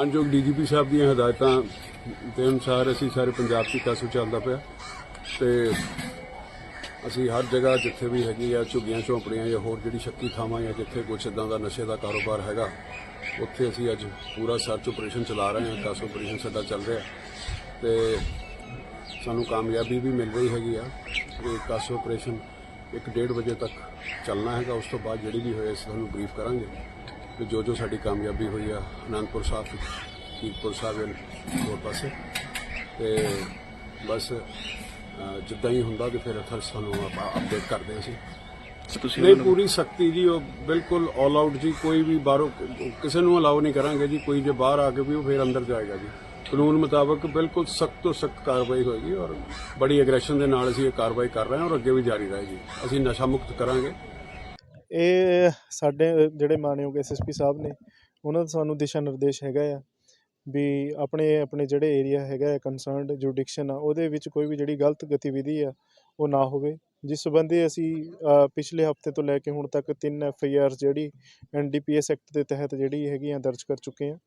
ਮਾਨਯੋਗ ਡੀਜੀਪੀ ਸਾਹਿਬ ਦੀਆਂ ਹਦਾਇਤਾਂ ਦੇ ਅਨੁਸਾਰ ਅਸੀਂ ਸਾਰੇ ਪੰਜਾਬ 'ਚ ਕਾਸੂ ਚੱਲਦਾ ਪਿਆ ਤੇ ਅਸੀਂ ਹਰ ਜਗ੍ਹਾ ਜਿੱਥੇ ਵੀ ਹੈਗੀ ਆ, ਝੁੱਗੀਆਂ, ਝੌਂਪੜੀਆਂ ਜਾਂ ਹੋਰ ਜਿਹੜੀ ਸ਼ੱਕੀ ਥਾਵਾਂ ਜਾਂ ਜਿੱਥੇ ਕੁਛ ਇਦਾਂ ਦਾ ਨਸ਼ੇ ਦਾ ਕਾਰੋਬਾਰ ਹੈਗਾ, ਉੱਥੇ ਅਸੀਂ ਅੱਜ ਪੂਰਾ ਸਰਚ ਆਪਰੇਸ਼ਨ ਚਲਾ ਰਹੇ ਹਾਂ, ਕਾਸੂ ਆਪਰੇਸ਼ਨ ਸਾਡਾ ਚੱਲ ਰਿਹਾ। ਤੇ ਸਾਨੂੰ ਕਾਮਯਾਬੀ ਵੀ ਮਿਲ ਰਹੀ ਹੈਗੀ ਆ ਇਹ ਕਾਸੂ ਆਪਰੇਸ਼ਨ 1:30 ਵਜੇ ਤੱਕ ਚੱਲਣਾ ਹੈਗਾ, ਉਸ ਤੋਂ ਬਾਅਦ ਜਿਹੜੀ ਵੀ ਹੋਏ ਅਸੀਂ ਤੁਹਾਨੂੰ ਬਰੀਫ ਕਰਾਂਗੇ। ਤੇ ਜੋ ਜੋ ਸਾਡੀ ਕਾਮਯਾਬੀ ਹੋਈ ਆ ਅਨੰਦਪੁਰ ਸਾਹਿਬ ਕੀਰਤਪੁਰ ਸਾਹਿਬ ਹੋਰ ਪਾਸੇ। ਤੇ ਬਸ ਜਿੱਦਾਂ ਹੀ ਹੁੰਦਾ ਤੇ ਫਿਰ ਫਿਰ ਸਾਨੂੰ ਆਪਾਂ ਅਪਡੇਟ ਕਰਦੇ ਹਾਂ ਅਸੀਂ ਤੁਸੀਂ ਨਹੀਂ ਪੂਰੀ ਸਖਤੀ ਜੀ ਉਹ ਬਿਲਕੁਲ ਆਲ ਆਊਟ ਜੀ ਕੋਈ ਵੀ ਬਾਹਰੋਂ ਕਿਸੇ ਨੂੰ ਅਲਾਉ ਨਹੀਂ ਕਰਾਂਗੇ ਜੀ ਕੋਈ ਜੇ ਬਾਹਰ ਆ ਕੇ ਵੀ ਉਹ ਫਿਰ ਅੰਦਰ ਜਾਏਗਾ ਜੀ। ਕਾਨੂੰਨ ਮੁਤਾਬਕ ਬਿਲਕੁਲ ਸਖਤ ਤੋਂ ਸਖਤ ਕਾਰਵਾਈ ਹੋਏਗੀ ਔਰ ਬੜੀ ਐਗਰੈਸ਼ਨ ਦੇ ਨਾਲ ਅਸੀਂ ਇਹ ਕਾਰਵਾਈ ਕਰ ਰਹੇ ਹਾਂ ਔਰ ਅੱਗੇ ਵੀ ਜਾਰੀ ਰਹੇਗੀ। ਅਸੀਂ ਨਸ਼ਾ ਮੁਕਤ ਕਰਾਂਗੇ। ਇਹ ਸਾਡੇ, ਜਿਹੜੇ ਮਾਨਯੋਗ ਐਸਐਸਪੀ ਸਾਹਿਬ ਨੇ, ਉਹਨਾਂ ਦਾ ਸਾਨੂੰ ਦਿਸ਼ਾ ਨਿਰਦੇਸ਼ ਹੈਗਾ ਆ ਵੀ ਆਪਣੇ ਆਪਣੇ ਜਿਹੜੇ ਏਰੀਆ ਹੈਗਾ ਕੰਸਰਨਡ ਜੁਡੀਕਸ਼ਨ ਆ, ਉਹਦੇ ਵਿੱਚ ਕੋਈ ਵੀ ਜਿਹੜੀ ਗਲਤ ਗਤੀਵਿਧੀ ਆ, ਉਹ ਨਾ ਹੋਵੇ। ਜਿਸ ਸੰਬੰਧੀ ਅਸੀਂ ਪਿਛਲੇ ਹਫ਼ਤੇ ਤੋਂ ਲੈ ਕੇ ਹੁਣ ਤੱਕ ਤਿੰਨ ਐਫ ਆਈ ਆਰ ਜਿਹੜੀ ਐਨਡੀਪੀਐਸ ਐਕਟ ਦੇ ਤਹਿਤ ਜਿਹੜੀ ਹੈਗੀ ਆ ਦਰਜ ਕਰ ਚੁੱਕੇ ਆ,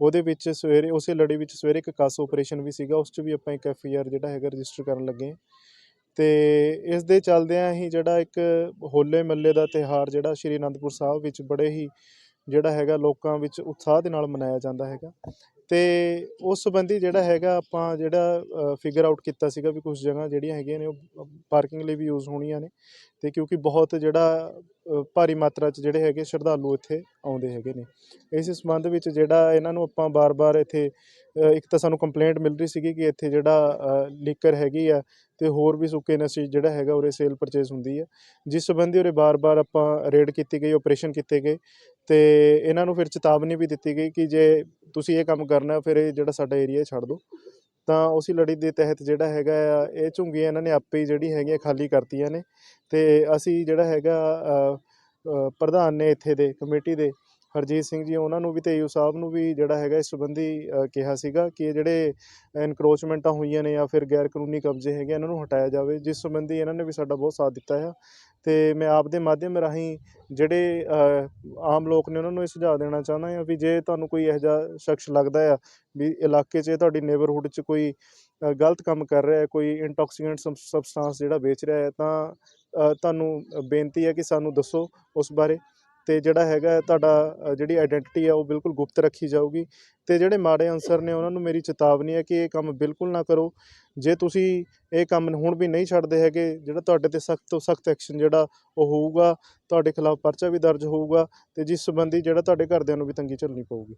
ਉਹਦੇ ਵਿੱਚ ਸਵੇਰੇ, ਉਸੇ ਲੜੀ ਵਿੱਚ ਸਵੇਰੇ ਇੱਕ ਕਾਸ ਆਪਰੇਸ਼ਨ ਵੀ ਸੀਗਾ, ਉਸ 'ਚ ਵੀ ਆਪਾਂ ਇੱਕ ਐਫ ਆਈ ਆਰ ਜਿਹੜਾ ਹੈਗਾ ਰਜਿਸਟਰ ਕਰਨ ਲੱਗੇ ਅਤੇ ਇਸ ਦੇ ਚੱਲਦਿਆਂ ਹੀ ਜਿਹੜਾ ਇੱਕ ਹੋਲੇ ਮਹੱਲੇ ਦਾ ਤਿਉਹਾਰ ਜਿਹੜਾ ਸ਼੍ਰੀ ਅਨੰਦਪੁਰ ਸਾਹਿਬ ਵਿੱਚ ਬੜੇ ਹੀ ਜਿਹੜਾ ਹੈਗਾ ਲੋਕਾਂ ਵਿੱਚ ਉਤਸ਼ਾਹ ਦੇ ਨਾਲ ਮਨਾਇਆ ਜਾਂਦਾ ਹੈਗਾ। ਤੇ ਉਸ ਸੰਬੰਧੀ ਜਿਹੜਾ ਹੈਗਾ ਆਪਾਂ ਜਿਹੜਾ ਫਿਗਰ ਆਊਟ ਕੀਤਾ ਸੀਗਾ ਵੀ ਕੁਝ ਜਗ੍ਹਾ ਜਿਹੜੀਆਂ ਹੈਗੀਆਂ ਨੇ ਉਹ ਪਾਰਕਿੰਗ ਲਈ ਵੀ ਯੂਜ਼ ਹੋਣੀਆਂ ਨੇ। ਤੇ ਕਿਉਂਕਿ ਬਹੁਤ ਜਿਹੜਾ ਭਾਰੀ ਮਾਤਰਾ 'ਚ ਜਿਹੜੇ ਹੈਗੇ ਸ਼ਰਧਾਲੂ ਇੱਥੇ ਆਉਂਦੇ ਹੈਗੇ ਨੇ। ਇਸ ਸੰਬੰਧ ਵਿੱਚ ਜਿਹੜਾ ਇਹਨਾਂ ਨੂੰ ਆਪਾਂ ਬਾਰ-ਬਾਰ ਇੱਥੇ ਇੱਕ ਤਾਂ ਸਾਨੂੰ ਕੰਪਲੇਂਟ ਮਿਲ ਰਹੀ ਸੀਗੀ ਕਿ ਇੱਥੇ ਜਿਹੜਾ ਲੀਕਰ ਹੈਗੀ ਆ ਤੇ ਹੋਰ ਵੀ ਸੁੱਕੇ ਨਸ਼ੇ ਜਿਹੜਾ ਹੈਗਾ ਉਰੇ ਸੇਲ ਪਰਚੇਸ ਹੁੰਦੀ ਹੈ ਜਿਸ ਸੰਬੰਧੀ ਉਰੇ ਬਾਰ-ਬਾਰ ਆਪਾਂ ਰੇਡ ਕੀਤੀ ਗਈ ਆਪਰੇਸ਼ਨ ਕੀਤੇ ਗਏ। ਤੇ ਇਹਨਾਂ ਨੂੰ ਫਿਰ ਚੇਤਾਵਨੀ ਵੀ ਦਿੱਤੀ ਗਈ ਕਿ ਜੇ ਤੁਸੀਂ ਇਹ ਕੰਮ ਕਰਨਾ ਫਿਰ ਇਹ ਜਿਹੜਾ ਸਾਡਾ ਏਰੀਆ ਛੱਡ ਦਿਓ। ਤਾਂ ਉਸੇ ਲੜੀ ਦੇ ਤਹਿਤ ਜਿਹੜਾ ਹੈਗਾ ਆ, ਇਹ ਝੁੰਗੀਆਂ ਇਹਨਾਂ ਨੇ ਆਪੇ ਹੀ ਜਿਹੜੀ ਹੈਗੀਆਂ ਖਾਲੀ ਕਰਤੀਆਂ ਨੇ ਤੇ ਅਸੀਂ ਜਿਹੜਾ ਹੈਗਾ ਪ੍ਰਧਾਨ ਨੇ ਇੱਥੇ ਦੇ, ਕਮੇਟੀ ਦੇ, ਹਰਜੀਤ ਸਿੰਘ ਜੀ, ਉਹਨਾਂ ਨੂੰ ਵੀ ਤੇ ਈਓ ਸਾਹਿਬ ਨੂੰ ਵੀ ਜਿਹੜਾ ਹੈਗਾ ਇਸ ਸੰਬੰਧੀ ਕਿਹਾ ਸੀਗਾ ਕਿ ਇਹ ਜਿਹੜੇ ਇਨਕਰੋਚਮੈਂਟਾਂ ਹੋਈਆਂ ਨੇ ਜਾਂ ਫਿਰ ਗੈਰ ਕਾਨੂੰਨੀ ਕਬਜ਼ੇ ਹੈਗੇ ਇਹਨਾਂ ਨੂੰ ਹਟਾਇਆ ਜਾਵੇ, ਜਿਸ ਸੰਬੰਧੀ ਇਹਨਾਂ ਨੇ ਵੀ ਸਾਡਾ ਬਹੁਤ ਸਾਥ ਦਿੱਤਾ ਹੈ ਅਤੇ ਮੈਂ ਆਪ ਦੇ ਮਾਧਿਅਮ ਰਾਹੀਂ ਜਿਹੜੇ ਆਮ ਲੋਕ ਨੇ ਉਹਨਾਂ ਨੂੰ ਇਹ ਸੁਝਾਅ ਦੇਣਾ ਚਾਹੁੰਦਾ ਹਾਂ ਵੀ ਜੇ ਤੁਹਾਨੂੰ ਕੋਈ ਇਹੋ ਜਿਹਾ ਸ਼ਖਸ ਲੱਗਦਾ ਆ ਵੀ ਇਲਾਕੇ 'ਚ ਤੁਹਾਡੀ ਨੇਬਰਹੁੱਡ 'ਚ ਕੋਈ ਗਲਤ ਕੰਮ ਕਰ ਰਿਹਾ ਹੈ, ਕੋਈ ਇੰਟੌਕਸੀਕੈਂਟ ਸਬਸਟੈਂਸ ਜਿਹੜਾ ਵੇਚ ਰਿਹਾ ਹੈ, ਤਾਂ ਤੁਹਾਨੂੰ ਬੇਨਤੀ ਹੈ ਕਿ ਸਾਨੂੰ ਦੱਸੋ ਉਸ ਬਾਰੇ। ਤੇ ਜਿਹੜਾ ਹੈਗਾ ਤੁਹਾਡਾ ਜਿਹੜੀ ਆਇਡੈਂਟੀਟੀ ਆ ਉਹ ਬਿਲਕੁਲ ਗੁਪਤ ਰੱਖੀ ਜਾਊਗੀ। ਤੇ ਜਿਹੜੇ ਮਾੜੇ ਅਨਸਰ ਨੇ ਉਹਨਾਂ ਨੂੰ ਮੇਰੀ ਚੇਤਾਵਨੀ ਹੈ ਕਿ ਇਹ ਕੰਮ ਬਿਲਕੁਲ ਨਾ ਕਰੋ। ਜੇ ਤੁਸੀਂ ਇਹ ਕੰਮ ਹੁਣ ਵੀ ਨਹੀਂ ਛੱਡਦੇ ਹੈਗੇ, ਜਿਹੜਾ ਤੁਹਾਡੇ ਤੇ ਸਖਤ ਤੋਂ ਸਖਤ ਐਕਸ਼ਨ ਜਿਹੜਾ ਉਹ ਹੋਊਗਾ, ਤੁਹਾਡੇ ਖਿਲਾਫ ਪਰਚਾ ਵੀ ਦਰਜ ਹੋਊਗਾ ਤੇ ਜਿਸ ਸੰਬੰਧੀ ਜਿਹੜਾ ਤੁਹਾਡੇ ਘਰਦਿਆਂ ਨੂੰ ਵੀ ਤੰਗੀ ਝੱਲਣੀ ਪਊਗੀ।